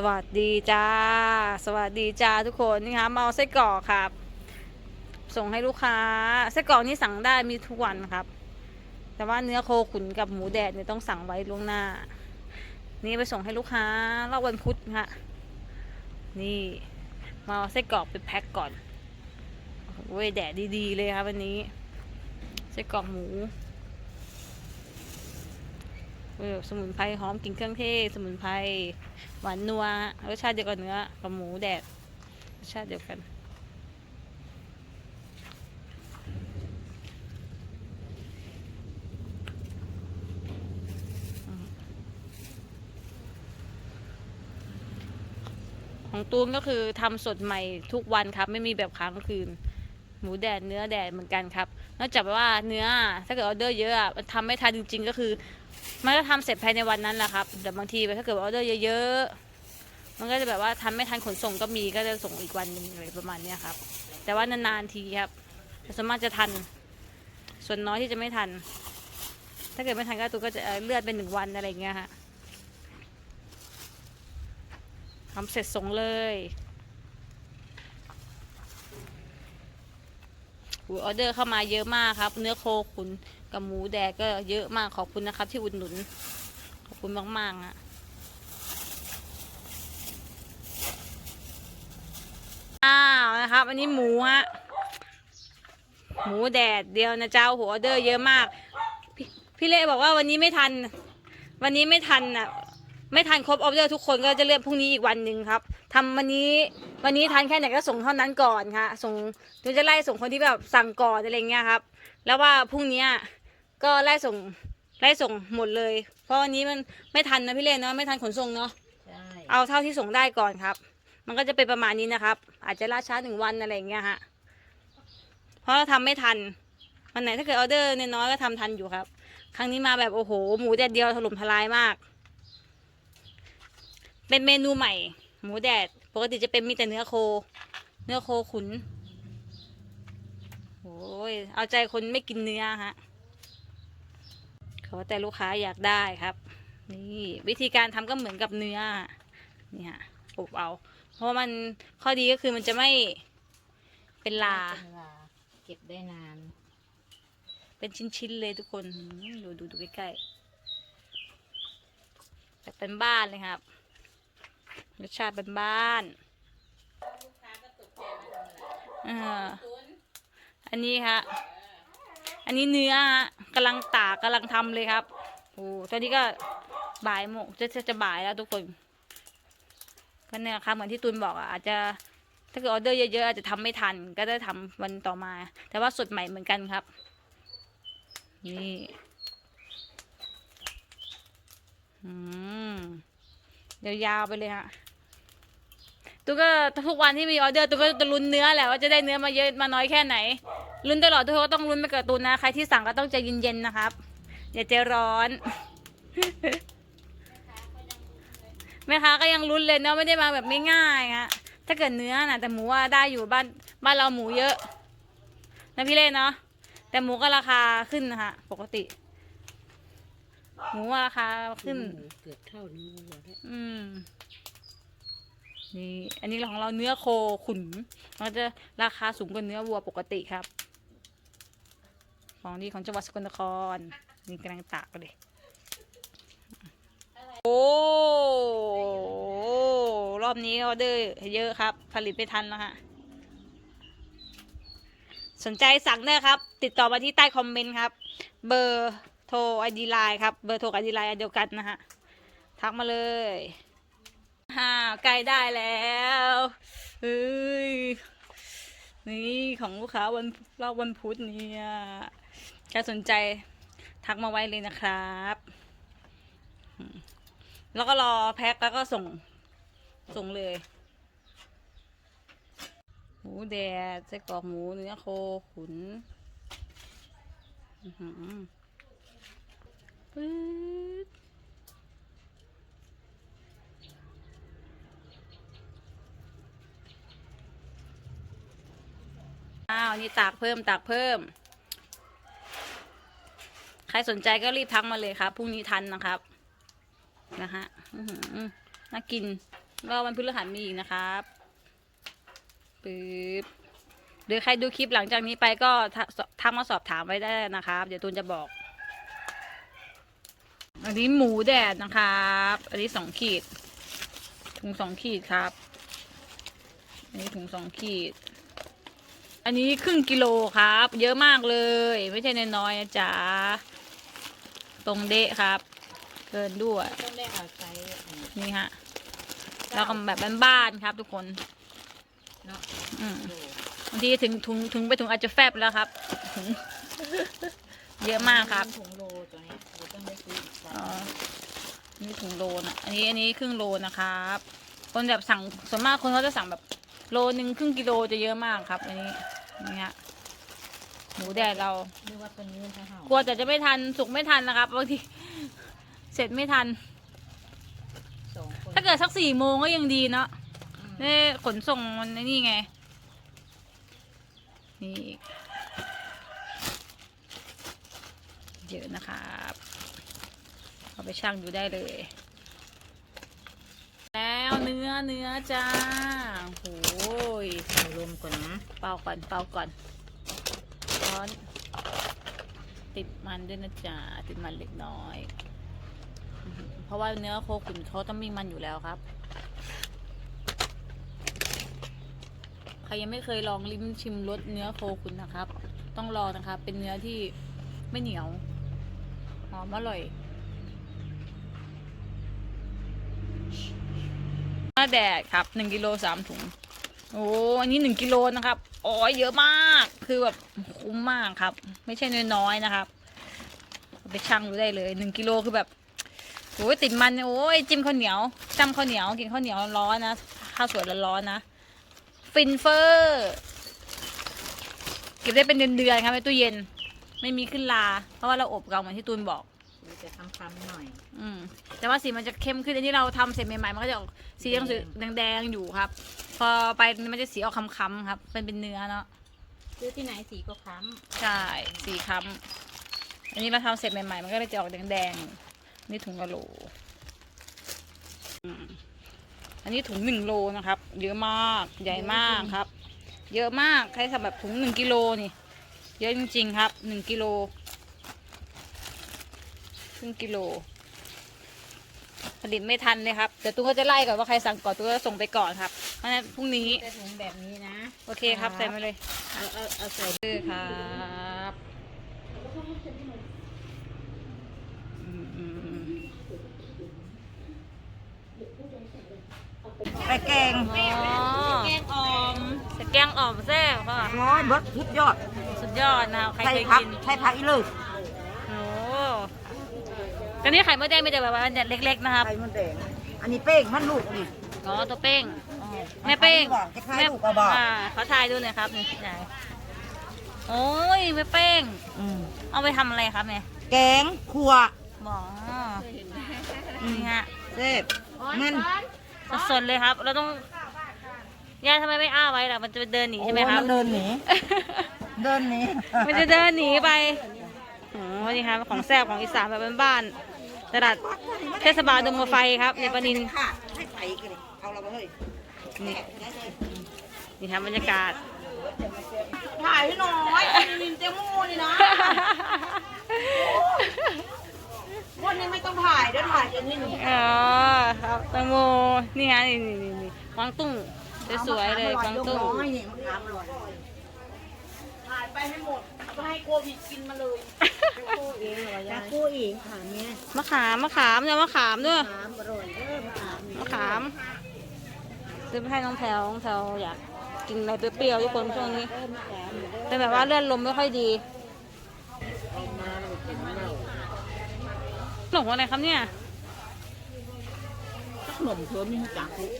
สวัสดีจ้า สวัสดีจ้าทุกคนนี่ครับมาเอาไส้กรอกครับ ส่งให้ลูกค้าไส้กรอกนี่สั่งได้มีทุกวันครับ แต่ว่าเนื้อโคขุนกับหมูแดดเนี่ยต้องสั่งไว้ล่วงหน้า นี่ไปส่งให้ลูกค้ารอบวันพุธค่ะ นี่มาเอาไส้กรอกไปแพ็คก่อนโอ้ยแดดดีๆเลยครับวันนี้ไส้กรอกหมู เออสมุนไพรหอมกลิ่นเครื่องเทศ สมุนไพรหวานนัวรสชาติเดียวกับเนื้อกับหมูแดดรสชาติเดียวกัน ของตูนก็คือทำสดใหม่ทุกวันครับ ไม่มีแบบค้างคืน หมูแดดเนื้อแดดเหมือนกันครับ นอกจากว่าเนื้อ ถ้าเกิดออเดอร์เยอะอะมันทำไม่ทันจริง ๆ ก็คือ มันก็ทำเสร็จภายในวันนั้นแหละครับแต่บางทีถ้าเกิดออเดอร์เยอะๆ มันก็จะแบบว่าทำไม่ทันขนส่งก็มีก็จะส่งอีกวันนึงอะไรประมาณเนี้ยครับ แต่ว่านานๆทีครับส่วนมากจะทัน ส่วนน้อยที่จะไม่ทัน ถ้าเกิดไม่ทันก็ตัวก็จะเเลื่อนเป็นหนึ่งวันอะไรเงี้ยฮะทำเสร็จส่งเลย ออเดอร์เข้ามาเยอะมากครับ เนื้อโคขุนกับหมูแดดก็เยอะมากขอบคุณนะครับ ที่อุดหนุน ขอบคุณมากๆอะอ้าวนะครับ อันนี้หมูฮะหมูแดดเดียวนะเจ้าหัวออเดอร์เยอะมากพี่พี่เล่บอกว่าวันนี้ไม่ทัน วันนี้ไม่ทันอะ ไม่ทันครบออเดอร์ทุกคนก็จะเลื่อนพรุ่งนี้อีกวันหนึ่งครับ ทำวันนี้วันนี้ทันแค่ไหนก็ส่งเท่านั้นก่อนค่ะ ส่งเดี๋ยวจะไล่ส่งคนที่แบบสั่งก่อนอะไรเงี้ยครับ แล้วว่าพรุ่งเนี้ยก็ไล่ส่งไล่ส่งหมดเลย เพราะวันนี้มันไม่ทันนะพี่เล่นเนาะไม่ทันขนส่งเนาะใช่เอาเท่าที่ส่งได้ก่อนครับ มันก็จะเป็นประมาณนี้นะครับ อาจจะล่าช้าหนึ่งวันอะไรอย่างเงี้ยฮะเพราะเราทำไม่ทันวันไหนถ้าเกิดออเดอร์น้อยๆก็ทำทันอยู่ครับ ครั้งนี้มาแบบโอ้โห หมูแดดเดียวถล่มทลายมาก เป็นเมนูใหม่ หมูแดด ปกติจะเป็นมีแต่เนื้อโค เนื้อโคขุนโอ้ยเอาใจคนไม่กินเนื้อฮะขอแต่ลูกค้าอยากได้ครับ นี่วิธีการทำก็เหมือนกับเนื้อนี่ฮะอบเอา เพราะว่ามันข้อดีก็คือมันจะไม่เป็นลาเวลาเก็บได้นาน เป็นชิ้นๆเลยทุกคนอืมดูดูดูใกล้ๆแบบเป็นบ้านเลยครับ รสชาติบ้านอ่าอันนี้ค่ะ อันนี้เนื้อฮะกำลังตากกำลังทำเลยครับโอ้ตอนนี้ก็บ่ายโมงจะจะจะบ่ายแล้วทุกคนก็เนี่ยครับเหมือนที่ตูนบอกอะอาจจะถ้าเกิดออเดอร์เยอะๆอาจจะทำไม่ทัน ก็จะทำวันต่อมา แต่ว่าสดใหม่เหมือนกันครับ นี่อืมยาวๆไปเลยฮะ ตูก็ทุกวันที่มีออเดอร์ตูก็จะลุ้นเนื้อแหละว่าจะได้เนื้อมาเยอะมาน้อยแค่ไหนลุ้นตลอดทุกคนก็ต้องลุ้นไปกับตูนนะใครที่สั่งก็ต้องใจเย็นๆนะครับอย่าใจร้อนแม่ค้าก็ยังลุ้นเลยเนาะไม่ได้มาแบบไม่ง่ายฮะถ้าเกิดเนื้อนะแต่หมูว่าได้อยู่บ้านบ้านเราหมูเยอะนะพี่เล่นเนาะแต่หมูก็ราคาขึ้นนะคะปกติ หมูว่าราคาขึ้นเกือบเท่านี้วัวแล้วอืม นี่อันนี้ของเราเนื้อโคขุนมันจะราคาสูงกว่าเนื้อวัวปกติครับ ของดีของจังหวัดสกลนครนี่กำลังตากเลยโอ้รอบนี้ออเดอร์เยอะครับ ผลิตไม่ทันแล้วฮะสนใจสั่งได้ครับ ติดต่อมาที่ใต้คอมเมนต์ครับ เบอร์โทรไอดีไลน์ครับ เบอร์โทรไอดีไลน์เดียวกันนะฮะ ทักมาเลย ฮ่าใกล้ได้แล้วเฮ้ยนี่ของลูกค้าวันรอบวันพุธเนี่ยใครสนใจทักมาไว้เลยนะครับ แล้วก็รอแพ็คแล้วก็ส่ง ส่งเลยหมูแดดไส้กรอกหมูเนื้อโคขุนปื๊ด อ้าวนี่ตากเพิ่มตากเพิ่ม ใครสนใจก็รีบทักมาเลยครับพรุ่งนี้ทันนะครับนะฮะน่ากินแล้ววันพฤหัสมีอีกนะครับปึ๊บหรือใครดูคลิปหลังจากนี้ไปก็ทักมาสอบถามไว้ได้นะครับ เดี๋ยวตูนจะบอก อันนี้หมูแดดนะครับ อันนี้สองขีดถุงสองขีดครับ อันนี้ถุงสองขีด อันนี้ครึ่งกิโลครับ เยอะมากเลย ไม่ใช่น้อยๆนะจ๊ะตรงเดะครับ เกินด้วย ต้องได้เอาไซส์อันนี้นี่ฮะแล้วก็แบบบ้านๆครับ ทุกคนเนาะอืมดูบางทีถึงถุงถุงไปถุงอาจจะแฟบแล้วครับถุงเยอะมากครับ ถุงโลตัวนี้เราต้องได้ซื้ออีกไซอ๋อ ส์นี่ถุงโลนะอันนี้อันนี้ครึ่งโลนะครับ คนแบบสั่งส่วนมากคนเขาจะสั่งแบบโลหนึ่งครึ่งกิโลจะเยอะมากครับ อันนี้ นี่ฮะหมูแดดเรานึกว่าตัวนี้มันจะเห่ากลัวแต่จะไม่ทันสุกไม่ทันนะครับบางทีเสร็จไม่ทัน สองคนถ้าเกิดสักสี่โมงก็ยังดีเนาะอืมนี่ขนส่งมันนี่ไง นี่อีกเยอะนะครับเอาไปชั่งดูได้เลย แล้วเนื้อเนื้อจ้าโอ้ ยเอารวมก่อนนะ เป่าก่อน เป่าก่อน ร้อน ติดมันด้วยนะจ๊ะ ติดมันเล็กน้อย เพราะว่าเนื้อโคขุนเขาต้องมีมันอยู่แล้วครับ ใครยังไม่เคยลองลิ้มชิมรสเนื้อโคขุนนะครับ ต้องลอนะครับเป็นเนื้อที่ไม่เหนียว หอมอร่อยเนื้อแดดครับหนึ่งกิโลสามถุง โอ้อันนี้หนึ่งกิโลนะครับอ๋อเยอะมาก คือแบบคุ้มมากครับ ไม่ใช่น้อยๆนะครับ ไปชั่งดูได้เลยหนึ่งกิโลคือแบบโอ้ยติดมันโอ้ยจิ้มข้าวเหนียวจ้ำข้าวเหนียวกินข้าวเหนียวร้อนนะข้าวสวยร้อนๆนะฟินเฟอร์เก็บได้เป็นเดือนๆครับในตู้เย็น ไม่มีขึ้นลา เพราะว่าเราอบเกาเหมือนที่ตูนบอก มันจะคำๆหน่อย อืมแต่ว่าสีมันจะเข้มขึ้นอันที่เราทำเสร็จใหม่ๆมันก็จะออกสียังสีแดงๆอยู่ครับ พอไปมันจะสีออกค้ำๆครับเป็นเป็นเนื้อเนาะซื้อที่ไหนสีก็ค้ใช่สีค้ำอันนี้เราทำเสร็จใหม่ๆมันก็เลยจะออกแดงๆนี่ถุงกะโหลอืมอันนี้ถุงหนึ่งโลนะครับ เยอะมากใหญ่มากครับ เยอะมากใครทำแบบถุงหนึ่งกิโลนี่ เยอะจริงๆครับหนึ่งกิโล ครึ่งกิโล ผลิตไม่ทันเลยครับเดี๋ยวตุ้งก็จะไล่ก่อนว่าใครสั่งก่อนตุ้งก็จะส่งไปก่อนครับเพราะฉะนั้นพรุ่งนี้ำแต่ถุงแบบนี้นะ โอเคครับใส่มาเลยเอาเอาเอาใส่คือครับอืมอืมอืมไปแกงอ๋อแกงอ่อมจะแกงอ่อมแซ่บค่ะร้อยเบิดสุดยอด สุดยอดนะครับใครใช่เคยพักกิน ใช่พักอีเลยโอ้ กันนี้ไข่มดแดงมีแต่แบบว่าเล็กๆนะครับไข่มดแดง อันนี้เป้งมันลูกนี่อ๋อตัวเป้งอ๋อแม่เป้งคล้ายๆลูกกระบอกอ่าเขาทายดูหน่อยครับนี่ไหนโอ้ยแม่เป้ง อืมเอาไปทำอะไรครับแม่แกงขัวบอกนี่ฮะเซ่บมันสดๆเลยครับ เราต้องย่าทำไมไม่อ้าไว้ล่ะมันจะเดินหนีโอ้ใช่ไหมครับ มันเดินหนี เดินหนีมันจะเดินหนีไปโอ้นี่ครับของแซ่บของอีสานแบบบ้านๆ ตลาดเทศบาลดงมะไฟครับในปานินค่ะให้ไปกันเลยเอาเราไปเฮ้ยนี่นี่ครับบรรยากาศ ถ่ายให้หน่อยมินเจมูนี่นะวันนี้ไม่ต้องถ่ายเดี๋ยวถ่ายจะนี่หนูอ๋อครับแตังโมนี่ฮะนี่นี่นี่นี่กวางตุ้งสวยๆเลยกวางตุ้งให้นี่มันขามอร่อยถ่ายไปให้หมด เอาไปให้โควิดกินมาเลยจะกู้เองค่ะเนี่ยมะขามมะขามเนี่ยมะขามด้วยน้ำอร่อยเด้อมะขามมะขามซื้อไปให้น้องแพลวน้องแพลวอยากกินอะไรเปรี้ยวๆทุกคนช่วงนี้เด้อมะขามเด้อแต่แบบว่าเลื่อนลมไม่ค่อยดีเอามาเลยเป็นเหล้าขนมอะไรครับเนี่ยขนมเธอไม่รู้จักลูก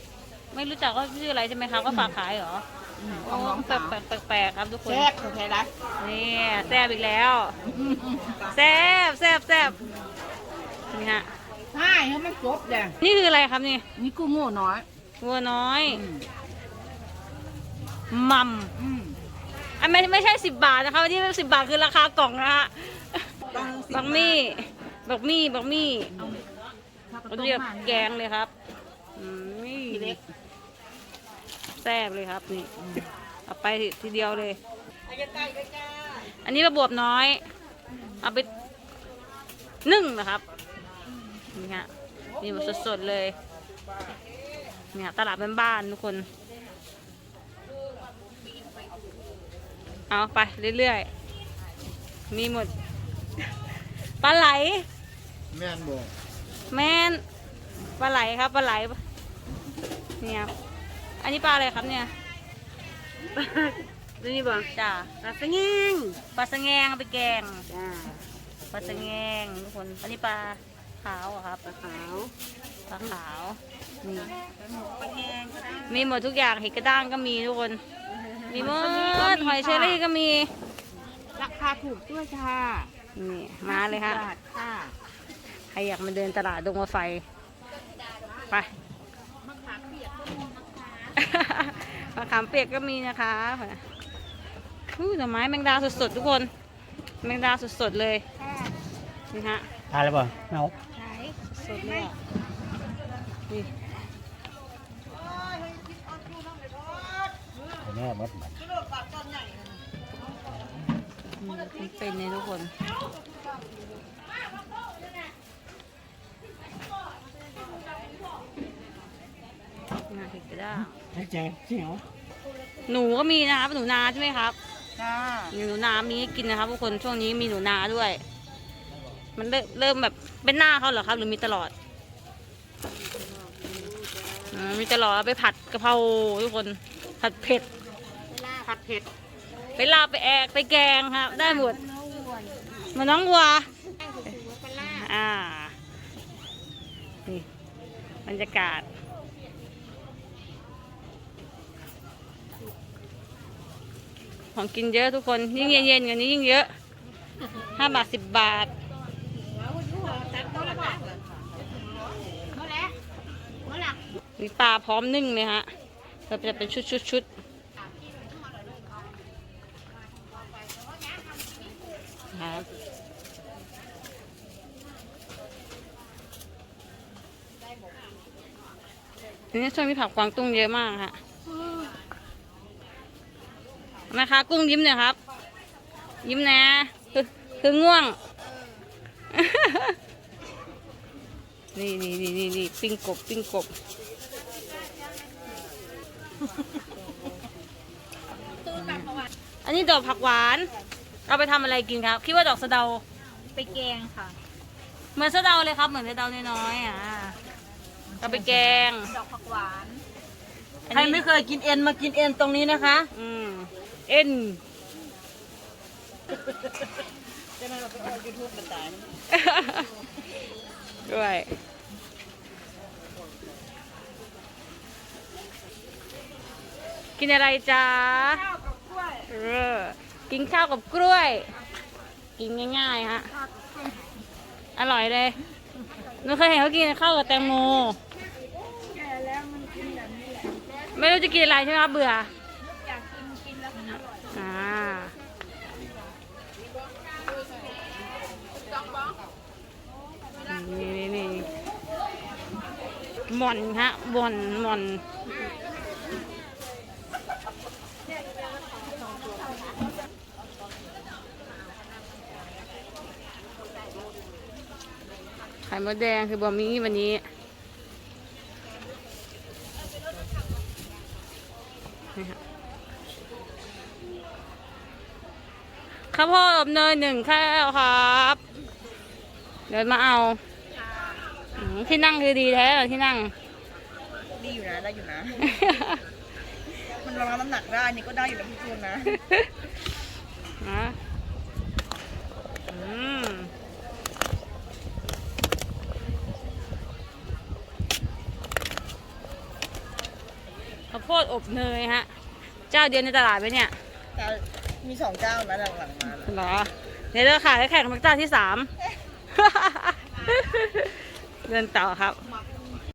ไม่รู้จักว่าชื่ออะไรใช่ไหมครับก็ฝากขายเหรอ อืมโอ้เอาน้องแปลสากวแปลกแปลกๆครับทุกคน แซ่บแท้ๆไรนี่แซ่บอีกแล้ว แซ่บแซ่บแซ่บนี่ฮะ ใช่เขาไม่จบเลยนี่คืออะไรครับนี่นี่กูโง่น้อยวัวน้อยอืมมัมอืมอันไม่ไม่ใช่สิบบาทนะคะที่สิบบาทคือราคากล่องนะฮะต้องสิบักมี่บักมี่บักมี่ถ้าเขาต้มเรียกมาแกงเลยครับ อืมนี่ แซ่บเลยครับนี่เอาไปทีเดียวเลย อันนี้ระบวบน้อย เอาไปนึ่งนะครับนี่ฮะนี่หมดสดๆเลยเนี่ยตลาดบ้านๆทุกคน เอาไปเรื่อยๆมีหมดปลาไหล แม่นบอกแมนปลาไหลครับปลาไหลเนี่ยครับ อันนี้ปลาอะไรครับเนี่ยนี่บอกจ้าปลาสงิงปลาสะแงงเอาไปแกงจ้าปลาสะแงงทุกคนอันนี้ปลาขาวเหรอะครับปลาขาวปลาขาวนี่ปลาแกงก็ได้มีหมดทุกอย่างเห็ดกระด้างก็มีทุกคน มีหมดหอยเชอรี่ก็มีราคาถูกด้วยค่ะนี่มาเลยค่ะบาทค่ะ ใครอยากมาเดินตลาดดงมะไฟ ไป มะขามเปียกก็มีนะคะอู้หน่อไม้แมงดาสดๆทุกคน แมงดาสดๆเลยนี่ฮะทานแล้วป่ะเอาสดเลยอะนี่แน่หมดมันเป็นเนี่ยทุกคน น่าเห็ดกระด้างให้เจอจริงเหรอหนูก็มีนะครับหนูนาใช่ไหมครับจ้ามีหนูนามีให้กินนะครับทุกคนช่วงนี้มีหนูนาด้วย มันเริ่มเริ่มแบบเป็นหน้าเขาเหรอครับ หรือมีตลอดอืมมีตลอดเอาไปผัดกะเพราทุกคนผัดเผ็ด ผัดเผ็ดไปลาบไปแอกไปแกงครับ ได้หมดเหมาน้องวัวอ่า นี่บรรยากาศ ของกินเยอะทุกคน ยิ่งเย็นๆกันนี้ยิ่งเยอะห้าบาทสิบบาทมีปลาพร้อมนึ่งเลยฮะเราจะเป็นชุดชุดชุดครับนี้ช่วงนี้ผักกวางตุ้งเยอะมากฮะ นะคะกุ้งยิ้มเนี่อยครับ ยิ้มนะคือคือง่วง นี่นี่นี่นี่นี่ปิ้งกบปิ้งกบอันนี้ดอกผักหวาน เอาไปทำอะไรกินครับ คิดว่าดอกสะเดาไปแกงค่ะ เหมือนสะเดาเลยครับ เหมือนสะเดาน้อยๆอะเอาไปแกง ดอกผักหวาน ใครไม่เคยกินเอ็นมากินเอ็นตรงนี้นะคะ อืม เอ็นจะมาเราไปเอายูทูบกันตายด้วยกินอะไรจ๊ะข้าวกับกล้วยเออ กินข้าวกับกล้วย กินง่ายๆฮะ อร่อยเลยหนูเคยเห็นเขากินข้าวกับแตงโมแก่แล้วมันกินแบบนี้แหละไม่รู้จะกินอะไรใช่ไหมครับเบื่อ อยากกินกินแล้วมันอร่อย อ่านี่นี่นี่ หม่อนฮะหม่อนหม่อนไข่มดแดงคือบะหมี่วันนี้ข้าวโพดอบเนยหนึ่งแค่ครับ เดี๋ยวมาเอา ที่นั่งคือดีแท้เหรอที่นั่ง ดีอยู่นะได้อยู่นะ มันรองรับน้ำหนักได้นี่ก็ได้อยู่นะพี่จูนนะนะอืมข้าวโพดอบเนยฮะ เจ้าเดียวในตลาดไหมเนี่ยแต่มีสองเจ้านะหลังๆมานะเหรอเดี๋ยวเราขายให้แข่งกับเจ้าที่สาม เดินต่อครับ